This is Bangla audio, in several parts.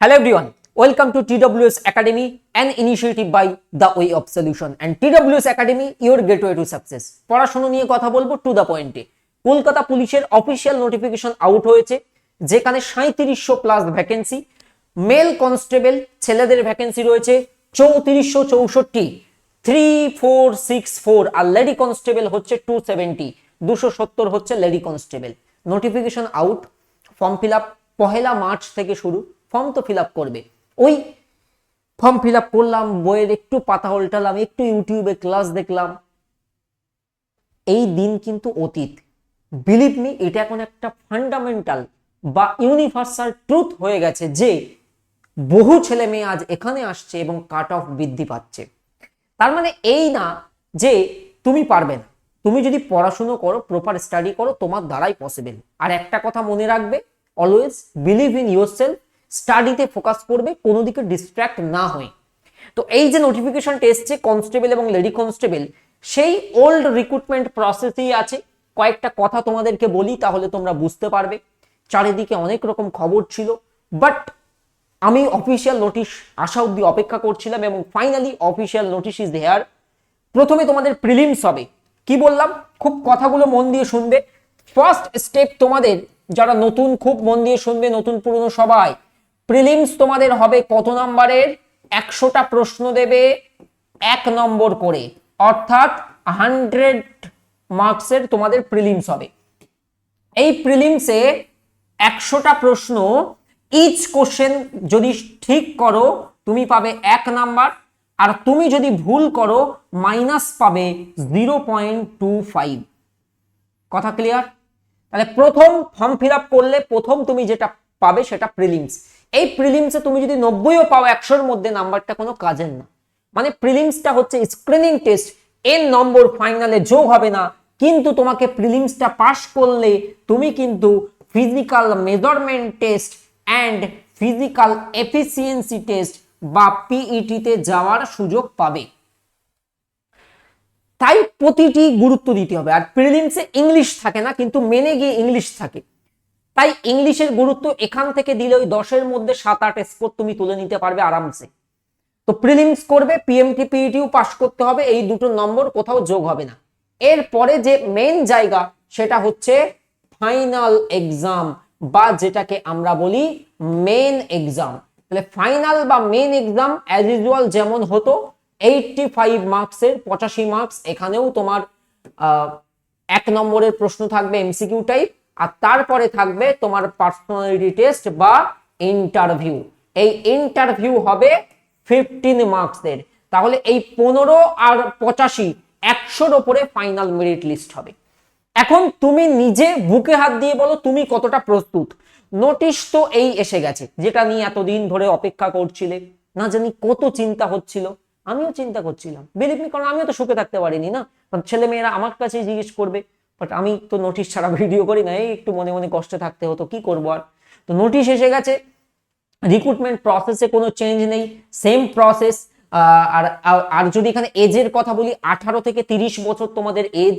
Hello everyone, welcome to TWS Academy, an initiative by The Way of Solution. And TWS Academy, your gateway to success. পড়াশোনা নিয়ে কথা বলব টু দ্য পয়েন্টে কলকাতা পুলিশের অফিসিয়াল নোটিফিকেশন আউট হয়েছে যেখানে সাঁত্রিশশো প্লাস ভ্যাকেন্সি মেল কনস্টেবল ছেলেদের ভ্যাকেন্সি রয়েছে চৌত্রিশশো চৌষট্টি থ্রি ফোর সিক্স ফোর আর লেডি কনস্টেবল হচ্ছে টু সেভেন্টি দুশো সত্তর হচ্ছে lady constable notification out form fill up পহেলা মার্চ থেকে শুরু। ফর্ম তো ফিল করবে। ওই ফর্ম ফিল করলাম, বইয়ের একটু পাতা উল্টালাম, একটু ইউটিউবে ক্লাস দেখলাম। এই দিন কিন্তু অতীত। বিলিভ মি এটা এখন একটা ফান্ডামেন্টাল বা ইউনিভার্সাল ট্রুথ হয়ে গেছে যে বহু ছেলে মেয়ে আজ এখানে আসছে এবং কাট অফ বৃদ্ধি পাচ্ছে। তার মানে এই না যে তুমি পারবে না। তুমি যদি পড়াশুনো করো প্রপার স্টাডি করো, তোমার দ্বারাই পসিবল আর একটা কথা মনে রাখবে always believe in yourself স্টাডিতে ফোকাস করবে, কোনো দিকে ডিস্ট্র্যাক্ট না হয়ে। তো এই যে নোটিফিকেশনটা এসছে কনস্টেবল এবং লেডি কনস্টেবল সেই ওল্ড রিক্রুটমেন্ট প্রসেসেই আছে। কয়েকটা কথা তোমাদেরকে বলি, তাহলে তোমরা বুঝতে পারবে। চারিদিকে অনেক রকম খবর ছিল বাট আমি অফিসিয়াল নোটিশ আসা অব্দি অপেক্ষা করছিলাম এবং finally official notice is here প্রথমে তোমাদের প্রিলিমস হবে। কি বললাম? খুব কথাগুলো মন দিয়ে শুনবে। ফার্স্ট স্টেপ তোমাদের, যারা নতুন, খুব মন দিয়ে শুনবে, নতুন পুরনো সবাই প্রিলিমস তোমাদের হবে কত নম্বরের? একশোটা প্রশ্ন দেবে এক নম্বর করে। অর্থাৎ হান্ড্রেড মার্কসের তোমাদের প্রিলিমস হবে। এই প্রিলিমসে একশোটা প্রশ্ন ইচ কোশ্চেন যদি ঠিক করো, তুমি পাবে এক নাম্বার। আর তুমি যদি ভুল করো মাইনাস পাবে জিরো পয়েন্ট টু ফাইভ কথা ক্লিয়ার তাহলে প্রথম ফর্ম ফিল আপ করলে প্রথম তুমি যেটা পাবে সেটা প্রিলিমস। এই প্রিলিমসে তুমি যদি নব্বইও পাও, একশোর মধ্যে নাম্বারটা কোনো কাজের না। মানে প্রিলিমসটা হচ্ছে স্ক্রিনিং টেস্ট এর নম্বর ফাইনালে যোগ হবে না। কিন্তু তোমাকে প্রিলিমসটা পাশ করলে তুমি কিন্তু physical measurement test and physical efficiency test বা পিইটিতে যাওয়ার সুযোগ পাবে। তাই প্রতিটি গুরুত্ব দিতে হবে। আর প্রিলিমসে ইংলিশ থাকে না, কিন্তু মেনে গিয়ে ইংলিশ থাকে। তাই ইংলিশের গুরুত্ব এখান থেকে দিলে ওই দশের মধ্যে সাত আট স্কোর তুমি তুলে নিতে পারবে আরামসে। তো প্রিলিমস করবে পিএমটি পিইটিও পাস করতে হবে, এই দুটো নম্বর কোথাও যোগ হবে না। এরপরে যে মেন জায়গা, সেটা হচ্ছে ফাইনাল এক্সাম বা যেটাকে আমরা বলি মেন এক্সাম তাহলে ফাইনাল বা মেন এক্সাম অ্যাজ ইউজুয়াল যেমন হতো এইটটি ফাইভ মার্কসের পঁচাশি মার্কস এখানেও তোমার এক নম্বরের প্রশ্ন থাকবে এমসিকিউ টাইপ আর তারপরে থাকবে তোমার পার্সোনালিটি টেস্ট বা ইন্টারভিউ এই ইন্টারভিউ হবে ফিফটিন মার্কসের তাহলে এই পনেরো আর পঁচাশি একশোর ওপরে ফাইনাল মেরিট লিস্ট হবে। এখন তুমি নিজে বুকে হাত দিয়ে বলো, তুমি কতটা প্রস্তুত? নোটিশ তো এই এসে গেছে, যেটা নিয়ে এতদিন ধরে অপেক্ষা করছিলে। না জানি কত চিন্তা হচ্ছিল। আমিও চিন্তা করছিলাম। বিলিভ মি কারণ আমিও তো সুখে থাকতে পারিনি না। ছেলে মেয়েরা আমার কাছেই জিজ্ঞেস করবে বাট আমি তো নোটিশ ছাড়া ভিডিও করি না, এই একটু মনে মনে কষ্টে থাকতে হতো, কি করব আর? তো নোটিশ এসে গেছে রিক্রুটমেন্ট প্রসেসে কোনো চেঞ্জ নেই সেম প্রসেস আর, আর- যদি এখানে এজের কথা বলি, আঠারো থেকে তিরিশ বছর তোমাদের এজ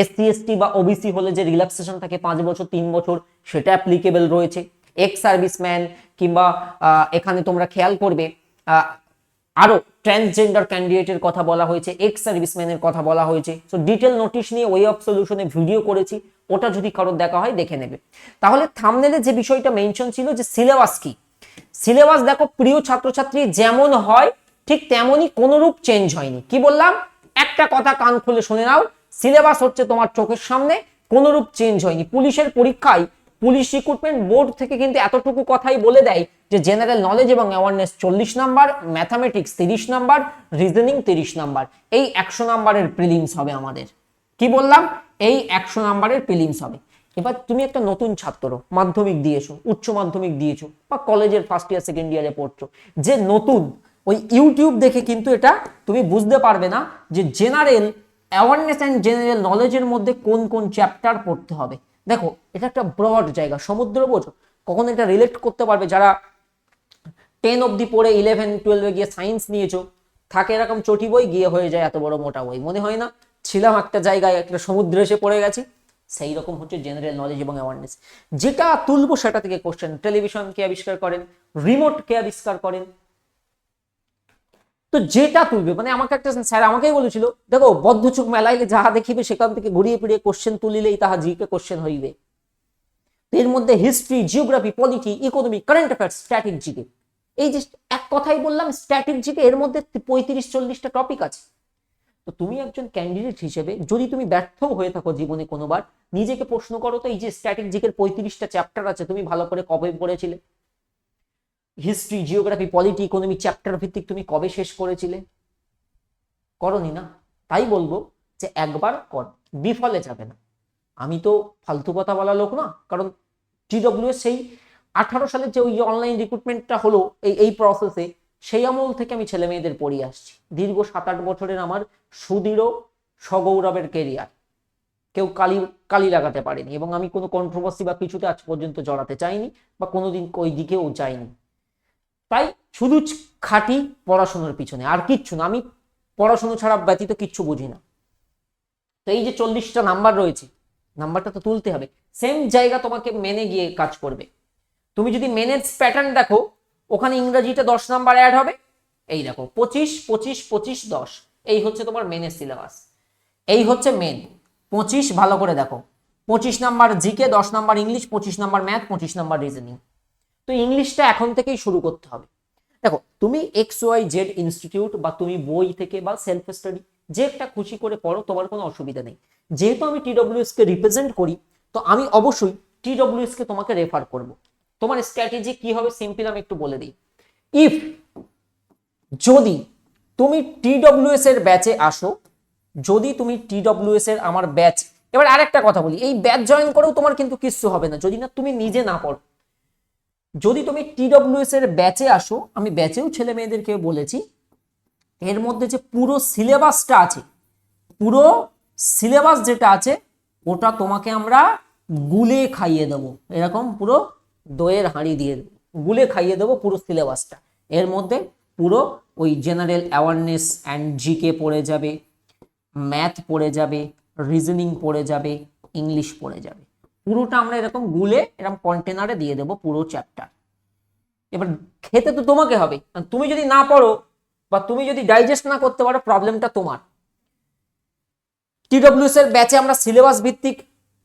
এসসি এসটি বা ওবিসি হলে যে রিল্যাক্সেশন থাকে, পাঁচ বছর, তিন বছর, সেটা অ্যাপ্লিকেবল রয়েছে। এক্স সার্ভিসম্যান কিংবা এখানে তোমরা খেয়াল করবে আহ, আরও ট্রান্সজেন্ডার ক্যান্ডিডেটের কথা বলা হয়েছে এক্স সার্ভিসম্যানের কথা বলা হয়েছে। সো ডিটেল নোটিশ নিয়ে ওয়ে অফ সলিউশনে ভিডিও করেছি ওটা যদি কারোর দেখা হয় দেখে নেবে। তাহলে থামনেলে যে বিষয়টা মেনশন ছিল যে সিলেবাস কি? সিলেবাস দেখো প্রিয় ছাত্রছাত্রী যেমন হয় ঠিক তেমনই কোনরূপ চেঞ্জ হয়নি। কি বললাম? একটা কথা কান খুলে শুনে নাও সিলেবাস হচ্ছে তোমার চোখের সামনে কোনরূপ চেঞ্জ হয়নি। পুলিশের পরীক্ষায় পুলিশ রিক্রুটমেন্ট বোর্ড থেকে কিন্তু এতটুকু কথাই বলে দেয় যে জেনারেল নলেজ এবং অ্যাওয়ারনেস চল্লিশ নাম্বার ম্যাথামেটিক্স তিরিশ নাম্বার রিজনিং তিরিশ নাম্বার। এই একশো নাম্বারের প্রিলিমস হবে আমাদের। কি বললাম? এই একশো নাম্বারের প্রিলিমস হবে। এবার তুমি একটা নতুন ছাত্র, মাধ্যমিক দিয়েছ, উচ্চ মাধ্যমিক দিয়েছ বা কলেজের ফার্স্ট ইয়ার সেকেন্ড ইয়ারে পড়ছো, যে নতুন, ওই ইউটিউব দেখে কিন্তু এটা তুমি বুঝতে পারবে না যে জেনারেল অ্যাওয়ারনেস অ্যান্ড জেনারেল নলেজের মধ্যে কোন কোন চ্যাপ্টার পড়তে হবে। দেখো, এটা একটা ব্রড জায়গা সমুদ্র বোঝো কখন এটা রিলেট করতে পারবে যারা টেন অবধি পড়ে ইলেভেন টুয়েলভে গিয়ে সায়েন্স নিয়েছো, থাকে এরকম চটি বই, গিয়ে হয়ে যায় এত বড় মোটা বই। মনে হয় না, ছিলাম একটা জায়গায়, একটা সমুদ্রে এসে পড়ে গেছি। সেই রকম হচ্ছে জেনারেল নলেজ এবং অ্যাওয়ারনেস যেটা তুলবো সেটা থেকে কোশ্চেন টেলিভিশন কে আবিষ্কার করেন রিমোট কে আবিষ্কার করেন তো যেটা তুলবে মানে আমাকে একটা স্যার আমাকেই বলেছিল, দেখো, বদ্ধচুক মেলাইলে যাহা দেখিবে সেখান থেকে ঘুরিয়ে ফিরিয়ে কোশ্চেন তুলিলেই তাহা জিকে কোশ্চেন হইবে। এর মধ্যে history geography polity economy current affairs static GK এই যে এক কথাই বললাম স্ট্যাটিক জিকে এর মধ্যে পঁয়ত্রিশ, চল্লিশটা টপিক আছে। তো তুমি একজন ক্যান্ডিডেট হিসেবে যদি তুমি ব্যর্থ হয়ে থাকো জীবনে কোনোবার, নিজেকে প্রশ্ন করো তো এই যে স্ট্যাটিক জিকের পঁয়ত্রিশটা চ্যাপ্টার আছে, তুমি ভালো করে কবে পড়েছিলে? History geography polity economy chapter ভিত্তিক তুমি কবে শেষ করেছিলে? করনি না? তাই বলব যে একবার কর, বিফলে যাবে না। আমি তো ফালতু কথা বলা লোক না, কারণ টিডব্লিউ সেই আঠারো সালের যে ওই অনলাইন রিক্রুটমেন্টটা হলো, এই এই প্রসেসে সেই আমল থেকে আমি ছেলে মেয়েদের পড়িয়ে আসছি। দীর্ঘ সাত আট বছরের আমার সুদৃঢ় সগৌরবের কেরিয়ার কেউ কালি কালি লাগাতে পারেনি এবং আমি কোনো কন্ট্রোভার্সি বা কিছুতে আজ পর্যন্ত জড়াতে চাইনি বা কোনোদিন ওই দিকেও যাইনি। তাই শুধু খাটি পড়াশোনার পিছনে, আর কিচ্ছু না, আমি পড়াশুনো ছাড়া ব্যতীত কিচ্ছু বুঝি না। তো এই যে চল্লিশটা নাম্বার রয়েছে, নাম্বারটা তো তুলতে হবে। সেম জায়গা তোমাকে মেনে গিয়ে কাজ করবে। তুমি যদি মেনের প্যাটার্ন দেখো, ওখানে ইংরেজিতে দশ নাম্বার অ্যাড হবে। এই দেখো, পঁচিশ পঁচিশ পঁচিশ, দশ। এই হচ্ছে তোমার মেনের সিলেবাস এই হচ্ছে মেন পঁচিশ ভালো করে দেখো। পঁচিশ নাম্বার জিকে দশ নাম্বার ইংলিশ পঁচিশ নাম্বার ম্যাথ পঁচিশ নাম্বার রিজনিং তো ইংলিশটা এখন থেকেই শুরু করতে হবে। দেখো, তুমি এক্স ওয়াই জেড ইনস্টিটিউট বা তুমি বই থেকে বা সেলফ স্টাডি যে একটা খুশি করে পড়ো, তোমার কোনো অসুবিধা নেই। যেহেতু আমি টিডব্লিউএস কে রিপ্রেজেন্ট করি, তো আমি অবশ্যই টিডব্লিউএস কে তোমাকে রেফার করব। তোমার স্ট্র্যাটেজি কি হবে সিম্পল আমি একটু বলে দিই। ইফ যদি তুমি টিডব্লিউএস এর ব্যাচে আসো, যদি তুমি টিডব্লিউএস এর আমার ব্যাচ এবার আরেকটা কথা বলি, এই ব্যাচ জয়েন করেও তোমার কিন্তু কিচ্ছু হবে না। যদি না তুমি নিজে না পড়ো যদি তুমি টিডব্লিউএস এর ব্যাচে আসো, আমি ব্যাচেও ছেলে মেয়েদেরকে বলেছি, এর মধ্যে যে পুরো সিলেবাসটা আছে, পুরো সিলেবাস যেটা আছে, ওটা তোমাকে আমরা গুলে খাইয়ে দেবো। এরকম পুরো দইয়ের হাঁড়ি দিয়ে গুলে খাইয়ে দেবো পুরো সিলেবাসটা। এর মধ্যে পুরো ওই জেনারেল অ্যাওয়ারনেস অ্যান্ড জিকে পড়ে যাবে ম্যাথ পড়ে যাবে রিজনিং পড়ে যাবে ইংলিশ পড়ে যাবে। পুরোটা আমরা এরকম গুলে এরকম কন্টেনারে দিয়ে দেবো পুরো চ্যাপ্টার এবার খেতে তো তোমাকে হবে তুমি যদি না পড়ো বা তুমি যদি ডাইজেস্ট না করতে পারো প্রবলেমটা তোমার। টিডব্লিউএস এর ব্যাচে আমরা সিলেবাস ভিত্তিক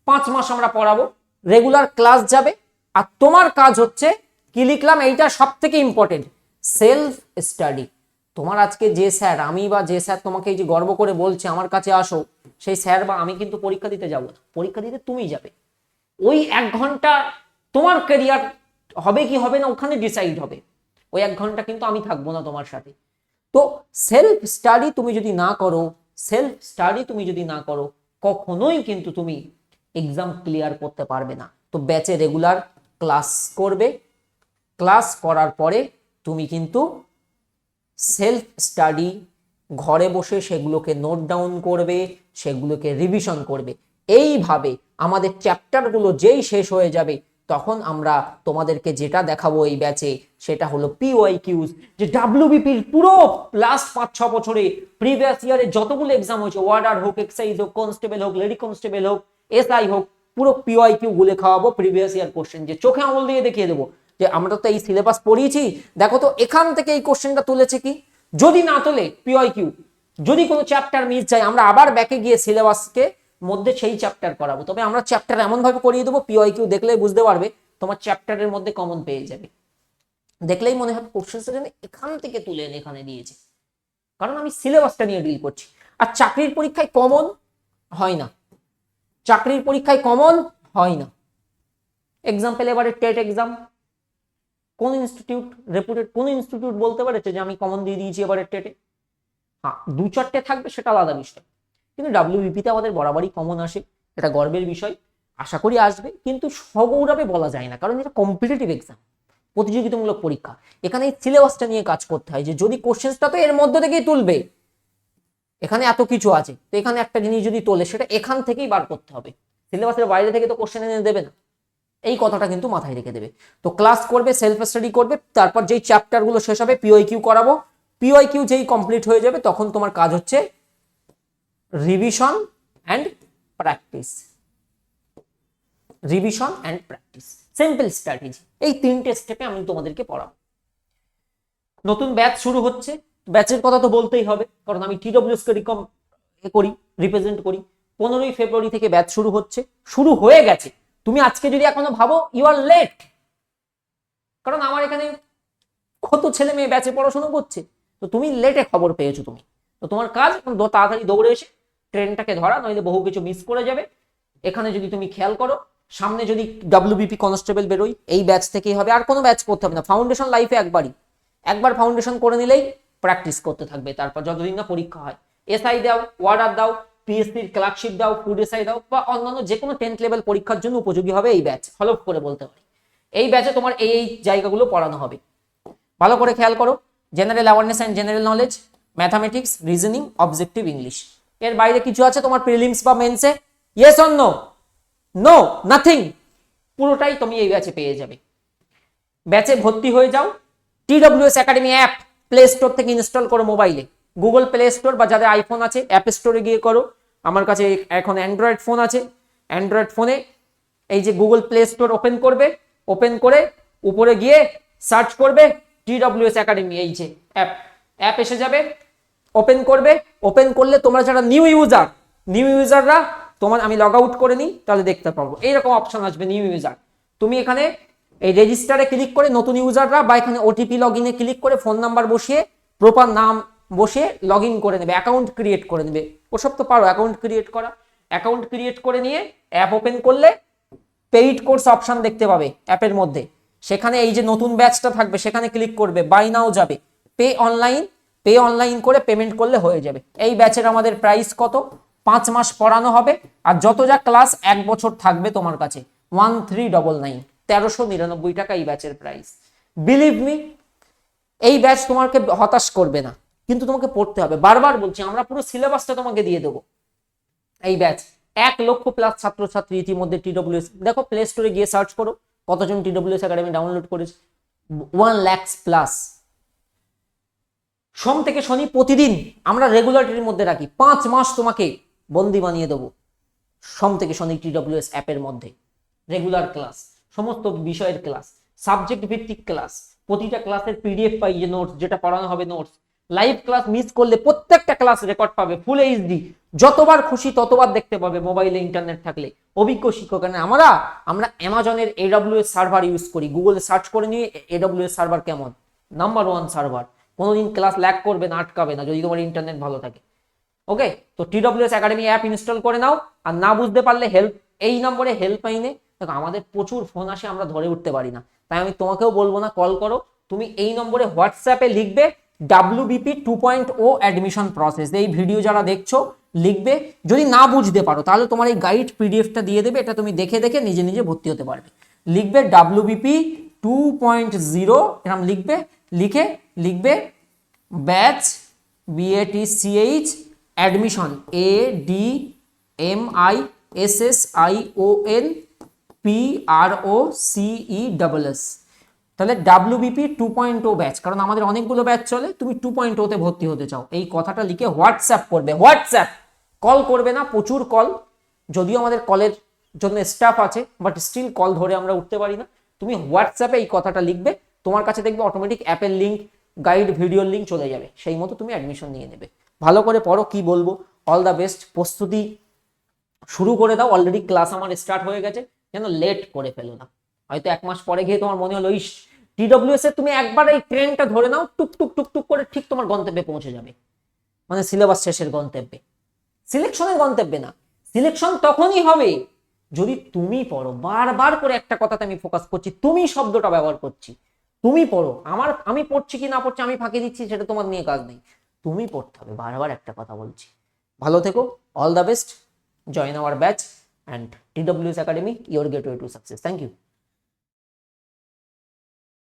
পাঁচ মাস আমরা পড়াবো রেগুলার ক্লাস যাবে, আর তোমার কাজ হচ্ছে কি লিখলাম, এইটা সব থেকে ইম্পর্টেন্ট সেলফ স্টাডি তোমার আজকে যে স্যার, আমি বা যে স্যার তোমাকে এই যে গর্ব করে বলছে, আমার কাছে আসো, সেই স্যার বা আমি কিন্তু পরীক্ষা দিতে যাব পরীক্ষা দিতে তুমি যাবে। ওই এক ঘণ্টা তোমার কেরিয়ার হবে কি হবে না, ওখানে ডিসাইড হবে। ওই এক ঘণ্টা কিন্তু আমি থাকব না তোমার সাথে। তো সেলফ স্টাডি তুমি যদি না করো সেলফ স্টাডি তুমি যদি না করো, কখনোই কিন্তু তুমি এক্সাম ক্লিয়ার করতে পারবে না। তো ব্যাচে রেগুলার ক্লাস করবে। ক্লাস করার পরে তুমি কিন্তু সেলফ স্টাডি ঘরে বসে সেগুলোকে নোট ডাউন করবে, সেগুলোকে রিভিশন করবে। এইভাবে আমাদের চ্যাপ্টারগুলো যেই শেষ হয়ে যাবে, তখন আমরা তোমাদেরকে যেটা দেখাবো এই ব্যাচে সেটা হলো পিওয়াই কিউজ যে ডাব্লিউবিপির পুরো লাস্ট পাঁচ ছ বছরে প্রিভিয়াস ইয়ারে যতগুলো এক্সাম হয়েছে ওয়ার্ডার হোক এক্সাইজ হোক কনস্টেবল হোক লেডি কনস্টেবল হোক এসআই হোক, পুরো পিওয়াই কিউ গুলে খাওয়াবো প্রিভিয়াস ইয়ার কোশ্চেন যে চোখে আঙুল দিয়ে দেখিয়ে দেবো, যে আমরা তো এই সিলেবাস পড়িয়েছি, দেখো তো এখান থেকে এই কোশ্চেনটা তুলেছে কি? যদি না তোলে পিওয়াই কিউ যদি কোনো চ্যাপ্টার মিস যায়, আমরা আবার ব্যাকে গিয়ে সিলেবাসকে মধ্যে সেই চ্যাপ্টার করাবো। তবে আমরা চ্যাপ্টার এমন ভাবে করিয়ে দেবো পিওয়াই কিউ দেখলেই বুঝতে পারবে, তোমার চ্যাপ্টারের মধ্যে কমন পেয়ে যাবে। দেখলেই মনে হবে কোশ্চেনটা যেন এখান থেকে তুলে এনে এখানে দিয়েছে। কারণ আমি সিলেবাসটা নিয়ে ডিল করছি। আর চাকরির পরীক্ষায় কমন হয় না। চাকরির পরীক্ষায় কমন হয় না। এক্সাম্পল এবারে টেট এক্সাম কোন ইনস্টিটিউট রেপুটেড কোন ইনস্টিটিউট বলতে পারেছে যে আমি কমন দিয়ে দিয়েছি এবারে টেটে? হ্যাঁ দু চারটে থাকবে, সেটা আলাদা বিষয়। কিন্তু ডাব্লিউবিপিতে আমাদের বরাবরই কমন আসে। এটা গর্বের বিষয়, আশা করি আসবে, কিন্তু সগৌরবে বলা যায় না, কারণ এটা কম্পিটিটিভ এক্সাম প্রতিযোগিতামূলক পরীক্ষা। এখানে এই সিলেবাসটা নিয়ে কাজ করতে হয়, যে যদি কোশ্চেন্সটা তো এর মধ্যে থেকেই তুলবে। এখানে এত কিছু আছে, তো এখানে একটা জিনিস যদি তোলে, সেটা এখান থেকেই বার করতে হবে। সিলেবাসের বাইরে থেকে তো কোশ্চেন এনে দেবে না। এই কথাটা কিন্তু মাথায় রেখে দেবে। তো ক্লাস করবে সেলফ স্টাডি করবে, তারপর যেই চ্যাপ্টারগুলো শেষ হবে পিওই কিউ করাবো। পিওই কিউ যেই কমপ্লিট হয়ে যাবে, তখন তোমার কাজ হচ্ছে revision and practice revision and practice simple strategy এই তিনটে স্টেপে আমি তোমাদেরকে পড়াবো। নতুন ব্যাচ শুরু হচ্ছে। ব্যাচের কথা তো বলতেই হবে, কারণ আমি টিডব্লিউএস কে রিকম করি রিপ্রেজেন্ট করি। পনেরোই ফেব্রুয়ারি থেকে ব্যাচ শুরু হচ্ছে। শুরু হয়ে গেছে। তুমি আজকে যদি এখনও ভাবো ইউ আর লেট কারণ আমার এখানে কত ছেলে মেয়ে ব্যাচে পড়াশোনা করছে। তো তুমি লেটে খবর পেয়েছ তুমি। তো তোমার কাজ তাড়াতাড়ি দৌড়ে এসে ট্রেনটাকে ধরা, নইলে বহু কিছু মিস করে যাবে। এখানে যদি তুমি খেয়াল করো, সামনে যদি ডাব্লিউবিপি কনস্টেবল বেরোই এই ব্যাচ থেকেই হবে। আর কোনো ব্যাচ করতে হবে না। ফাউন্ডেশন লাইফে একবারই। একবার ফাউন্ডেশন করে নিলেই প্র্যাকটিস করতে থাকবে। তারপর যতদিন না পরীক্ষা হয় এসআই দাও ওয়ার্ডার দাও পিএসসির ক্লার্কশিপ দাও ফুড এসআই দাও, বা অন্যান্য যে কোনো টেন্থ লেভেল পরীক্ষার জন্য উপযোগী হবে এই ব্যাচ হলফ করে বলতে পারি। এই ব্যাচে তোমার এই এই জায়গাগুলো পড়ানো হবে। ভালো করে খেয়াল করো। General awareness and general knowledge mathematics reasoning objective English এর বাইরে কিছু আছে তোমার প্রিলিমস বা মেন্সে yes on no no nothing পুরোটাই তুমি এই ব্যাচে পেয়ে যাবে। ব্যাচে ভর্তি হয়ে যাও। TWS academy app play store থেকে ইনস্টল করো মোবাইলে গুগল প্লে স্টোর বা যাদের আইফোন আছে অ্যাপ স্টোরে গিয়ে করো। আমার কাছে এখন অ্যান্ড্রয়েড ফোন আছে। অ্যান্ড্রয়েড ফোনে এই যে গুগল প্লে স্টোর ওপেন করবে ওপেন করে উপরে গিয়ে সার্চ করবে টিডব্লিউএস একাডেমি এই যে অ্যাপ অ্যাপ এসে যাবে। ওপেন করবে ওপেন করলে তোমরা যারা নিউ ইউজার নিউ ইউজাররা তোমার আমি লগ আউট করে নিই, তাহলে দেখতে পাবো। এইরকম অপশন আসবে নিউ ইউজার তুমি এখানে এই রেজিস্টারে ক্লিক করে নতুন ইউজাররা বা এখানে ওটিপি লগ ইনে ক্লিক করে ফোন নাম্বার বসিয়ে প্রপার নাম বসে লগ করে নেবে অ্যাকাউন্ট ক্রিয়েট করে নেবে। ওসব তো পারো অ্যাকাউন্ট ক্রিয়েট করা। অ্যাকাউন্ট ক্রিয়েট করে নিয়ে অ্যাপ ওপেন করলে পেইড কোর্স অপশান দেখতে পাবে অ্যাপের মধ্যে। সেখানে এই যে নতুন ব্যাচটা থাকবে, সেখানে ক্লিক করবে বাই নাও যাবে। পে অনলাইন পে অনলাইন করে পেমেন্ট করলে হয়ে যাবে। এই ব্যাচের আমাদের প্রাইস কত? পাঁচ মাস পড়ানো হবে। আর যত যা ক্লাস এক বছর থাকবে তোমার কাছে। ওয়ান থ্রি ডবল নাইন তেরোশো নিরানব্বই টাকা এই ব্যাচের প্রাইস বিলিভ মি এই ব্যাচ তোমাকে হতাশ করবে না। কিন্তু তোমাকে পড়তে হবে। বারবার বলছি, আমরা পুরো সিলেবাসটা তোমাকে দিয়ে দেবো। এই ব্যাচ এক লক্ষ প্লাস ছাত্রছাত্রী ইতিমধ্যে টিডব্লিউএস দেখো প্লে স্টোরে গিয়ে সার্চ করো। কতজন টিডব্লিউএস একাডেমি ডাউনলোড করেছে। ওয়ান ল্যাক্স প্লাস সোম থেকে শনি প্রতিদিন আমরা রেগুলারিটির মধ্যে রাখি। পাঁচ মাস তোমাকে বন্দি বানিয়ে দেবো সোম থেকে শনি টিডব্লিউএস অ্যাপের মধ্যে। রেগুলার ক্লাস সমস্ত বিষয়ের ক্লাস সাবজেক্ট ভিত্তিক ক্লাস প্রতিটা ক্লাসের পিডিএফ পাই যে নোটস যেটা পড়ানো হবে নোটস লাইভ ক্লাস মিস করলে প্রত্যেকটা ক্লাস রেকর্ড পাবে ফুল এইচডি যতবার খুশি ততবার দেখতে পাবে মোবাইলে ইন্টারনেট থাকলে। অভিজ্ঞ শিক্ষক মানে আমরা আমরা অ্যামাজনের এডব্লিউএস সার্ভার ইউজ করি। গুগলে সার্চ করে নিয়ে এডব্লিউএস সার্ভার কেমন? নাম্বার ওয়ান সার্ভার কোনোদিন ক্লাস ল্যাক করবে না, আটকাবে না, যদি তোমার ইন্টারনেট ভালো থাকে। ওকে তো T TWS academy app install করে নাও, আর না বুঝতে পারলে হেল্প এই নম্বরে হেল্পলাইনে দেখো আমাদের প্রচুর ফোন আসে, আমরা ধরে উঠতে পারি না। তাই আমি তোমাকেও বলব না কল করো। তুমি এই নম্বরে হোয়াটসঅ্যাপে লিখবে WBP two point O admission process এই ভিডিও যারা দেখছ, লিখবে। যদি না বুঝতে পারো, তাহলে তোমার এই গাইড পিডিএফটা দিয়ে দেবে, এটা তুমি দেখে দেখে নিজে নিজে ভর্তি হতে পারবে। লিখবে ডাব্লিউবিপি টু পয়েন্ট জিরো এরকম লিখবে, লিখে লিখবে batch B A T C H admission A D M I S S I O N P R O C E double S তাহলে WBP two point O batch কারণ আমাদের অনেকগুলো ব্যাচ চলে, তুমি টু পয়েন্ট ওতে ভর্তি হতে চাও। এই কথাটা লিখে হোয়াটসঅ্যাপ করবে হোয়াটসঅ্যাপ কল করবে না, প্রচুর কল যদিও আমাদের কলের জন্য স্টাফ আছে বাট স্টিল কল ধরে আমরা উঠতে পারি না। তুমি হোয়াটসঅ্যাপে এই কথাটা লিখবে, তোমার কাছে দেখবে অটোমেটিক অ্যাপের লিঙ্ক গাইড ভিডিওর লিঙ্ক চলে যাবে, সেই মতো তুমি অ্যাডমিশন নিয়ে নেবে। ভালো করে পড়ো কি বলব অল দ্য বেস্ট প্রস্তুতি শুরু করে দাও অলরেডি ক্লাস আমার স্টার্ট হয়ে গেছে, যেন লেট করে ফেলো না। হয়তো এক মাস পরে গিয়ে তোমার মনে হলো, ইস টিডব্লিউএস এ তুমি একবার এই ট্রেনটা ধরে নাও, টুক টুক টুক টুক করে ঠিক তোমার গন্তব্যে পৌঁছে যাবে। মানে সিলেবাস শেষের গন্তব্যে। সিলেকশনের গন্তব্যে না। সিলেকশন তখনই হবে যদি তুমি পড়ো। বারবার করে একটা কথাতে আমি ফোকাস করছি, তুমি শব্দটা ব্যবহার করছি। তুমি পড়ো। আমার, আমি পড়ছি কি না পড়ছি, আমি ফাঁকে দিচ্ছি, সেটা তোমার নিয়ে কাজ নেই। তুমি পড়তে হবে। বারবার একটা কথা বলছি। ভালো থেকো। All the best join our batch and and academy your gateway to success thank you.